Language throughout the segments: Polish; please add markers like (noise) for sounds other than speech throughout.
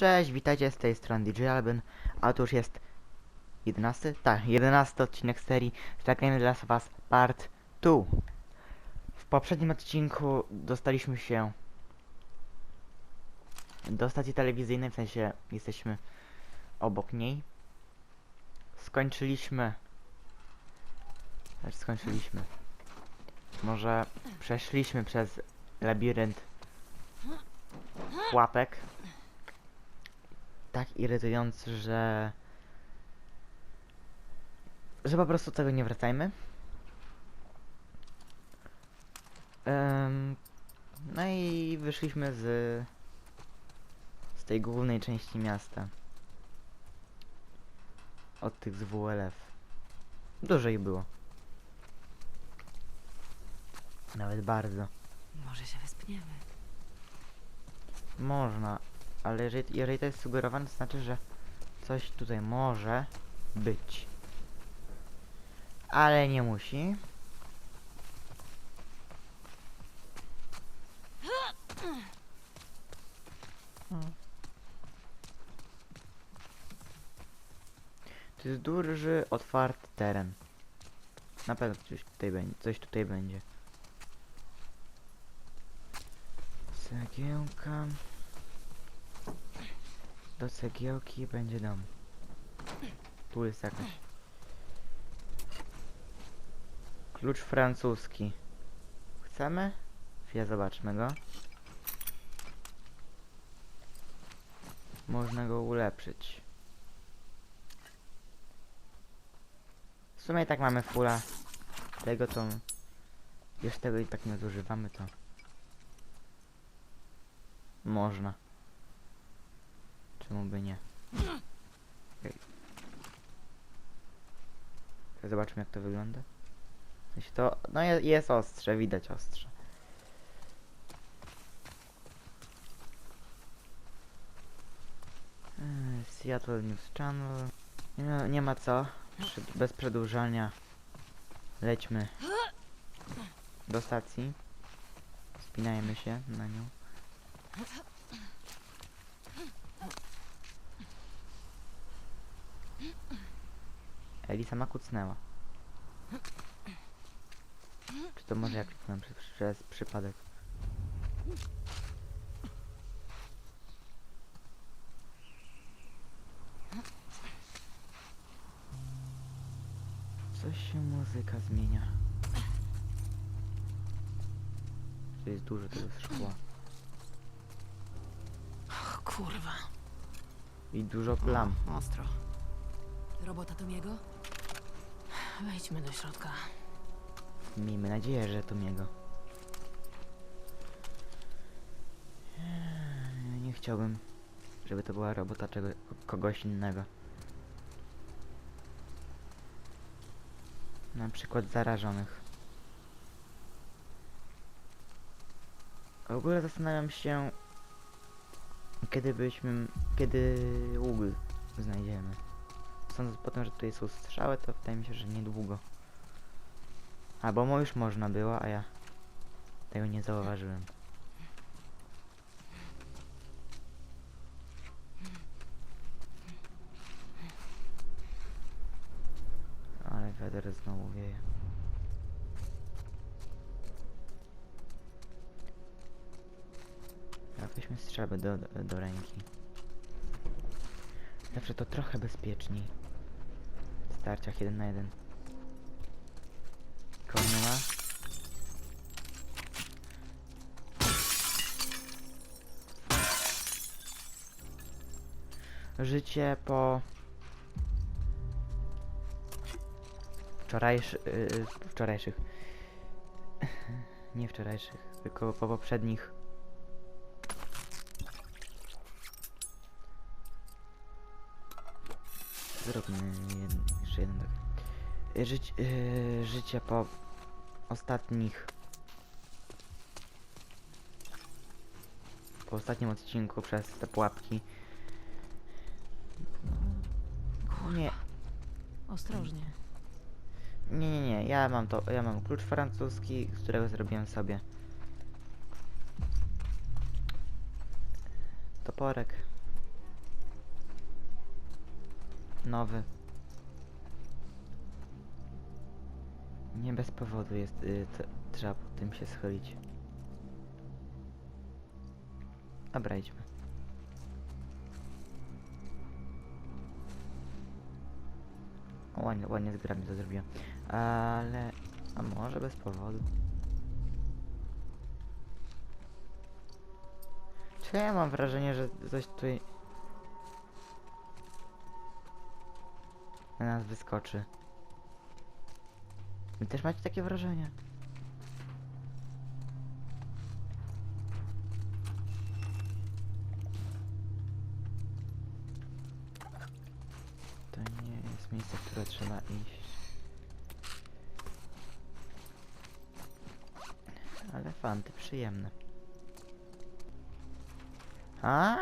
Cześć, witajcie z tej strony DJ Albin, a to już jest 11? Tak, 11 odcinek serii Czekajmy dla was part 2. W poprzednim odcinku dostaliśmy się do stacji telewizyjnej, w sensie jesteśmy obok niej. Skończyliśmy. Znaczy skończyliśmy. Może przeszliśmy przez labirynt pułapek tak irytujący, że że po prostu tego nie wracajmy. Em, no i wyszliśmy z z tej głównej części miasta. Od tych z WLF. Dużo ich było. Nawet bardzo. Może się wyspniemy. Można, ale jeżeli, to jest sugerowane, to znaczy, że coś tutaj może być. Ale nie musi. To jest duży, otwarty teren. Na pewno coś tutaj będzie. Coś tutaj będzie. Cegiełka. Do cegiełki będzie dom. Tu jest jakaś. Klucz francuski. Chcemy? Chwilę, zobaczmy go. Można go ulepszyć. W sumie i tak mamy fula. Tego to... Już tego i tak nie zużywamy, to... Można. Czemu by nie? Okay. Zobaczmy jak to wygląda. To, no je, jest ostrze, widać ostrze. Eee, Seattle News Channel. Ma- nie ma co. Bez przedłużania. Lećmy do stacji. Spinajmy się na nią. Eli sama kucnęła. Czy to może jak kliknąłem przez, przez przypadek? Coś się muzyka zmienia. To jest dużo tego szkła. Och, kurwa. I dużo plam. Ostro. Robota Tomiego? Wejdźmy do środka. Miejmy nadzieję, że to miego. Eee, Nie chciałbym, żeby to była robota czego, kogoś innego. Na przykład zarażonych. W ogóle zastanawiam się, kiedy byśmy, kiedy łuk znajdziemy. Sądząc po tym, że tutaj są strzały, to wydaje mi się, że niedługo. Albo mo już można było, a ja tego nie zauważyłem. Ale wiatr znowu wieje. Ja weźmy strzelbę do, do, do ręki. Zawsze to trochę bezpieczniej. Starciach jeden na jeden. Kogo nie ma? Życie po... Wczorajszy... Yy, wczorajszych. (laughs) Nie wczorajszych, tylko po poprzednich. Zróbmy jeden, jeszcze jeden tak. Żyć, yy, życie po ostatnich. Po ostatnim odcinku przez te pułapki. Nie, Ostrożnie. nie, nie, nie. Ja mam to. Ja mam klucz francuski, którego zrobiłem sobie toporek. Nowy. Nie bez powodu jest, y, trzeba po tym się schylić. Dobra, idźmy. O, ładnie, ładnie zgrabnie to zrobiłem. Ale... A może bez powodu? Czy ja mam wrażenie, że coś tutaj... Na nas wyskoczy. Wy też macie takie wrażenie? To nie jest miejsce, w które trzeba iść. Ale fanty przyjemne. A.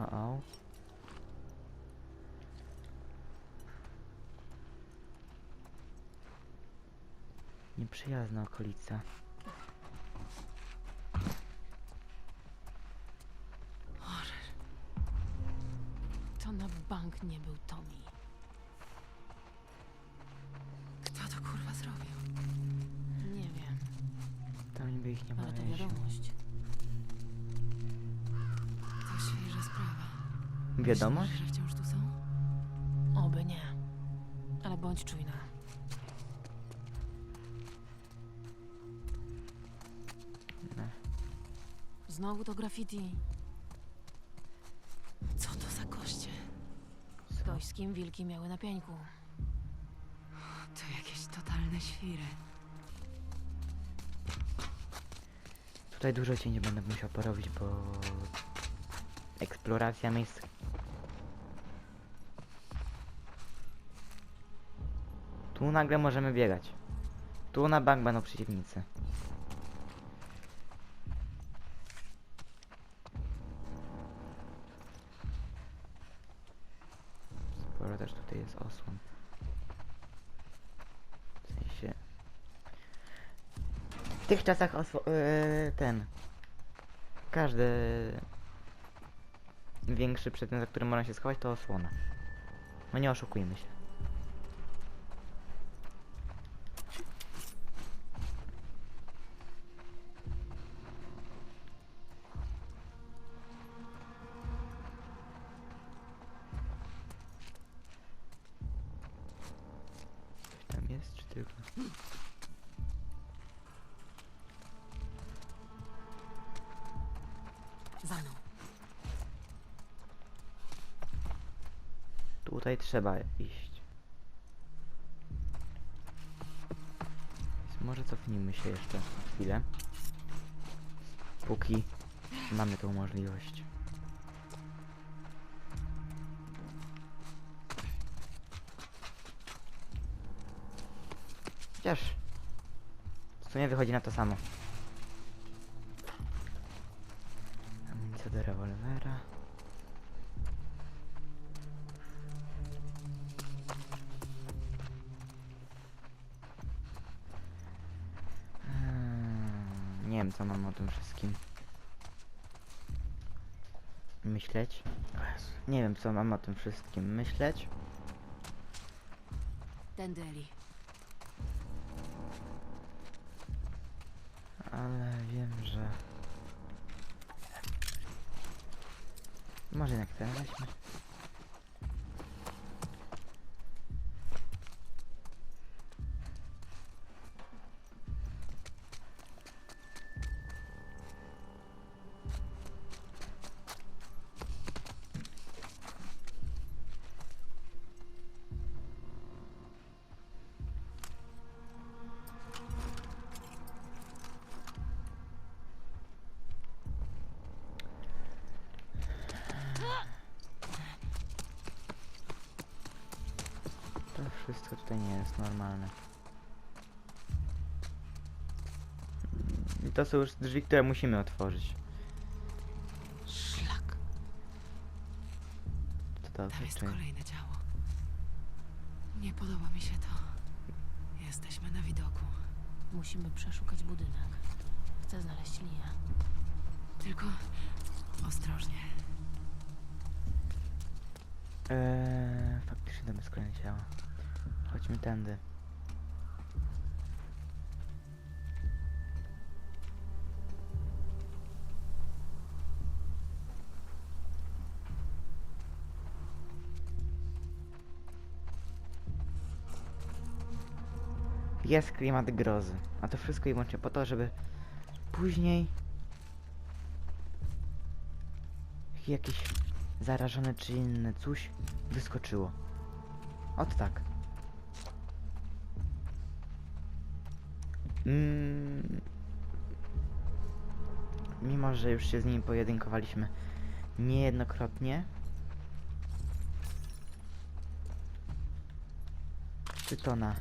O, o. Nieprzyjazna okolica. To na bank nie był Tommy. Kto to kurwa zrobił? Nie wiem, To niby ich nie ma ale to więzi. wiadomość. To świeża sprawa. Wiadomość? Myślisz, że wciąż tu są? Oby nie. Ale bądź czujna. No. Znowu to graffiti. Co to za koście? Ktoś z kim wilki miały na pieńku. To jakieś totalne świry. Tutaj dużo cię nie będę musiał porobić, bo eksploracja miejsc. Tu nagle możemy biegać. Tu na bank będą przeciwnicy. Sporo też tutaj jest osłon. W sensie... W tych czasach. Yy, ten... Każdy... Większy przedmiot, za którym można się schować, to osłona. No nie oszukujmy się. Trzeba iść. Więc może cofnijmy się jeszcze na chwilę. Póki mamy tą możliwość. Chociaż... To nie wychodzi na to samo. Amunicja do rewolwera. Myśleć. Nie wiem co mam o tym wszystkim myśleć. Tędy, Eli. Ale wiem, że... Może jednak ten weźmy. To wszystko tutaj nie jest normalne. I to są już drzwi, które musimy otworzyć. Szlak. To Tam jest czy... kolejne ciało. Nie podoba mi się to. Jesteśmy na widoku. Musimy przeszukać budynek. Chcę znaleźć linię. Tylko ostrożnie. Eee, faktycznie to bezkrojne ciało. Chodźmy tędy. Jest klimat grozy, a to wszystko i wyłącznie po to, żeby później jakieś zarażone czy inne coś wyskoczyło. Ot tak. Mm. Mimo, że już się z nimi pojedynkowaliśmy niejednokrotnie. Czy to na...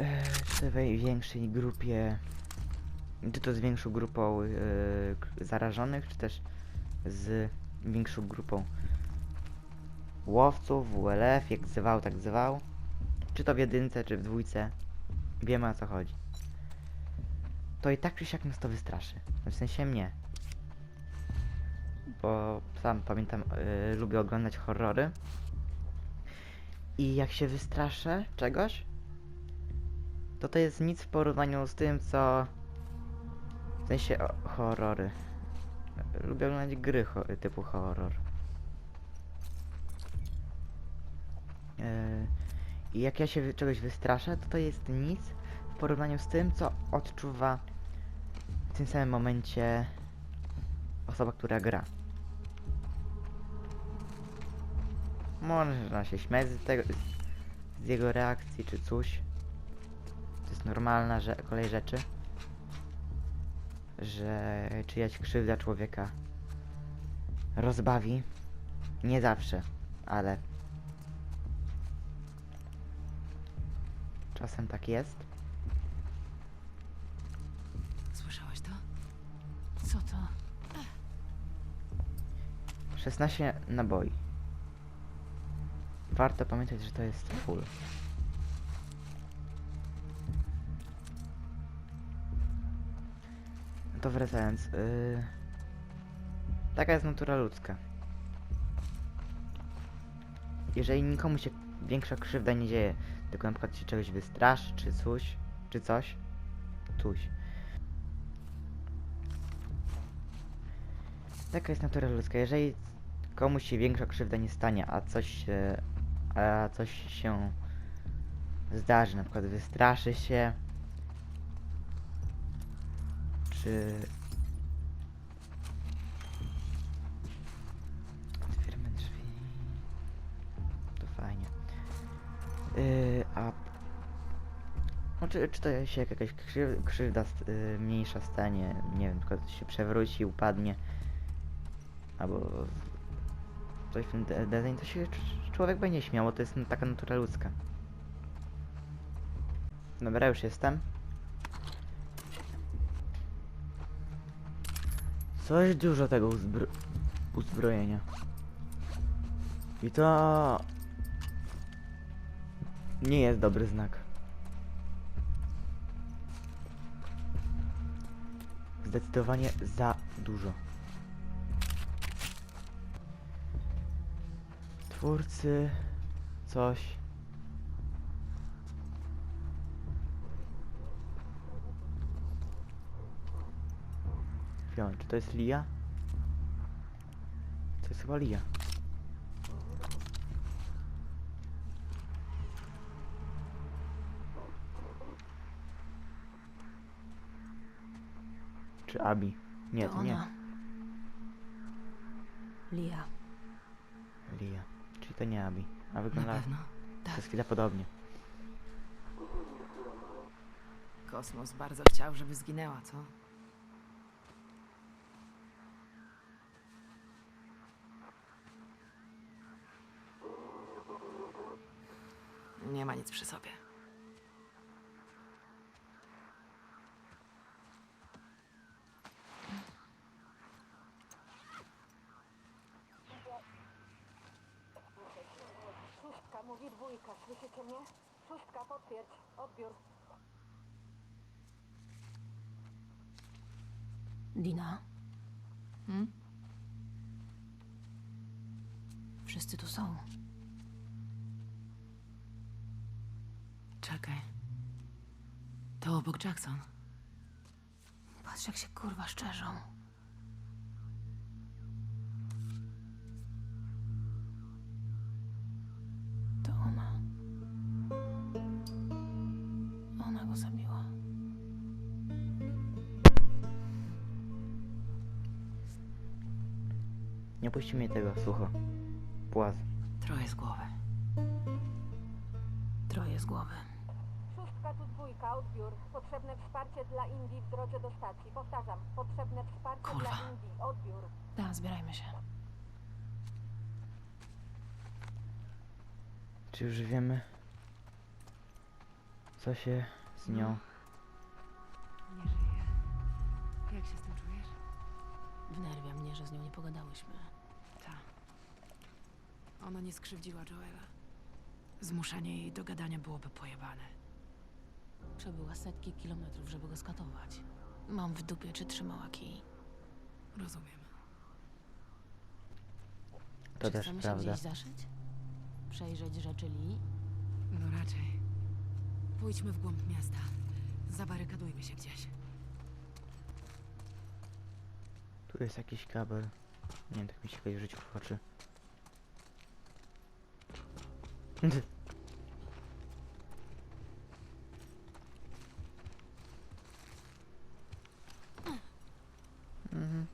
E, w większej grupie czy to z większą grupą yy, zarażonych, czy też z większą grupą łowców, WLF, jak zwał, tak zwał. Czy to w jedynce, czy w dwójce. Wiemy o co chodzi. To i tak czy siak nas to wystraszy. W sensie mnie. Bo sam pamiętam, yy, lubię oglądać horrory. I jak się wystraszę czegoś, to to jest nic w porównaniu z tym, co w sensie o, horrory. Lubię oglądać gry ho typu horror. Yy, I jak ja się czegoś wystraszę, to to jest nic w porównaniu z tym, co odczuwa w tym samym momencie osoba, która gra. Można się śmiać z tego, z jego reakcji czy coś. To jest normalna że kolej rzeczy że czyjaś krzywda człowieka rozbawi. Nie zawsze, ale czasem tak jest. Słyszałaś to? Co to? 16 naboi. Warto pamiętać, że to jest full. To wracając. Yy... Taka jest natura ludzka. Jeżeli nikomu się większa krzywda nie dzieje, tylko na przykład się czegoś wystraszy, czy coś, czy coś, coś. Taka jest natura ludzka. Jeżeli komuś się większa krzywda nie stanie, a coś się, a coś się zdarzy, na przykład wystraszy się, czy Yy, a no, czy, czy to się jakaś krzyw, krzywda yy, mniejsza stanie, nie wiem, przykład się przewróci, upadnie, albo coś w tym de- design, to się cz- człowiek będzie śmiał, bo to jest taka natura ludzka. Dobra, już jestem. Coś dużo tego uzbro uzbrojenia. I to nie jest dobry znak. Zdecydowanie za dużo. Twórcy coś. Chwilę, czy to jest Lia? To jest chyba Lia. Czy Abi? Nie, to nie. ona. Lia. Lia. Czyli to nie Abi. A Na wygląda pewno. to Tak. jest chwila podobnie. Kosmos bardzo chciał, żeby zginęła, co? Nie ma nic przy sobie. mówi dwójka. Słyszycie mnie? Szóstka, potwierdź. Odbiór. Dina? Hmm? Wszyscy tu są. Czekaj. To obok Jackson. Patrz, jak się kurwa szczerzą. Nie puści mnie tego, sucho. Płaz. Troje z głowy. Troje z głowy. Szóstka tu dwójka, odbiór. Potrzebne wsparcie dla Indii w drodze do stacji. Powtarzam, potrzebne wsparcie Kurwa. dla Indii, odbiór. Da, zbierajmy się. Czy już wiemy, co się z nią... Nie żyje. Jak się z tym czujesz? Wnerwia mnie, że z nią nie pogadałyśmy. Ona nie skrzywdziła Joela. Zmuszanie jej do gadania byłoby pojebane. Przebyła setki kilometrów, żeby go skatować. Mam w dupie, czy trzymała kij. Rozumiem. To czy też chcemy prawda. się gdzieś zaszyć? Przejrzeć rzeczy Lee? No raczej. Pójdźmy w głąb miasta. Zabarykadujmy się gdzieś. Tu jest jakiś kabel. Nie wiem, tak mi się kiedyś w oczy. Mhm,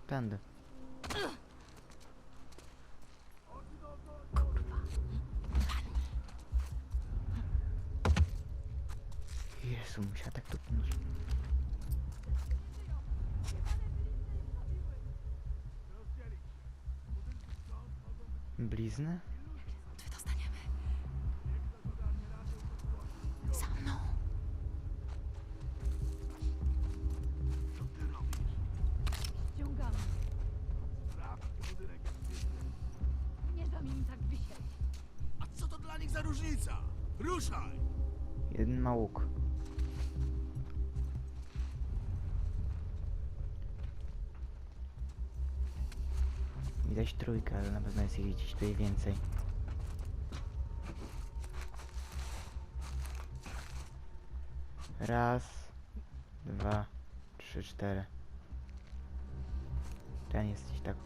tędy. Jezu, musiała tak tupnąć. Blizny? Widać trójkę, ale na pewno jest ich gdzieś tutaj więcej. Raz, dwa, trzy, cztery. Ten jest gdzieś tak.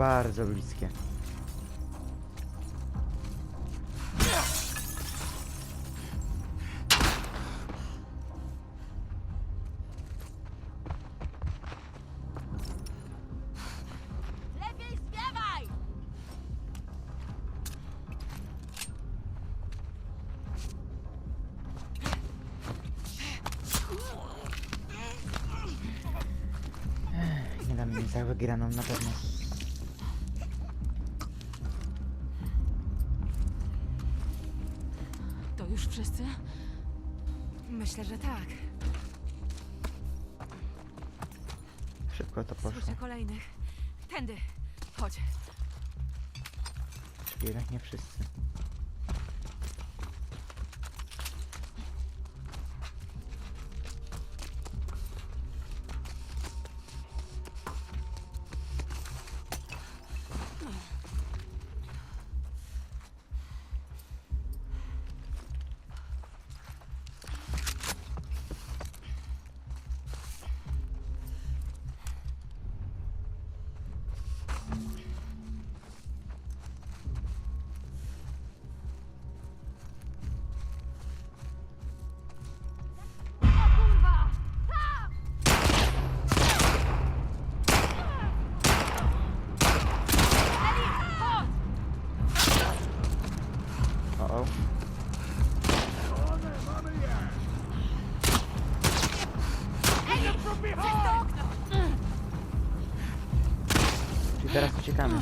Bardzo bliskie. Lepiej! Nie dam mi za wygraną na pewno. Myślę, że tak. Szybko to poszło. Słyszę kolejnych. Tędy. Chodź. Czyli jednak nie wszyscy. O, o. One, mamy je! Czyli teraz uciekamy.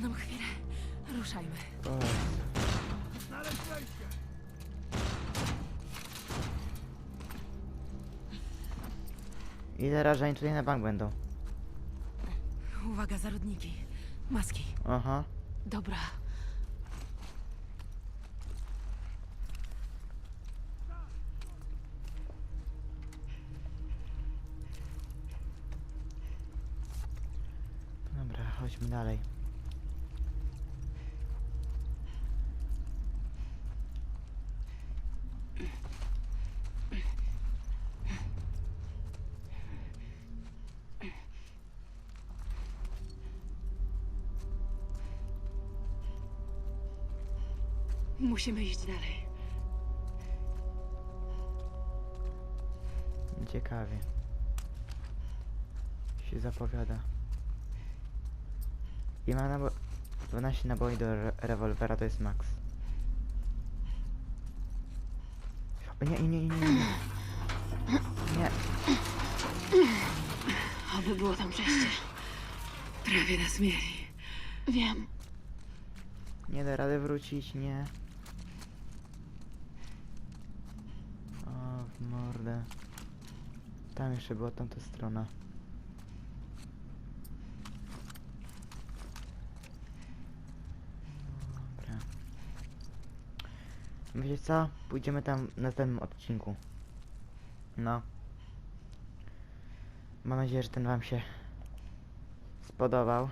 Nam chwilę. Ruszajmy. I zaraz, że oni tutaj na bank będą. Uwaga, zarodniki. Maski. Aha. Dobra. Dobra, chodźmy dalej. Musimy iść dalej. Ciekawie. Się zapowiada. I ma nabo 12 naboi do re rewolwera, to jest max. O nie, nie, nie, nie, nie. Nie. Oby było tam przejście. Prawie nas mieli. Wiem. Nie da rady wrócić, nie. O, w mordę. Tam jeszcze była tamta strona. Dobra. Wiecie co? Pójdziemy tam w następnym odcinku. No. Mam nadzieję, że ten wam się spodobał.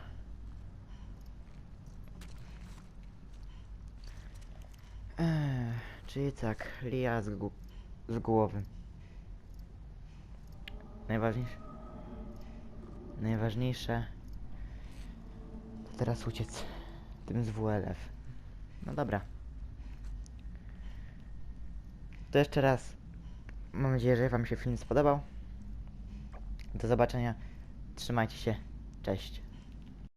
Czyli tak, Lia z głowy. Najważniejsze. Najważniejsze. To teraz uciec tym z WLF. No dobra. To jeszcze raz. Mam nadzieję, że Wam się film spodobał. Do zobaczenia. Trzymajcie się. Cześć.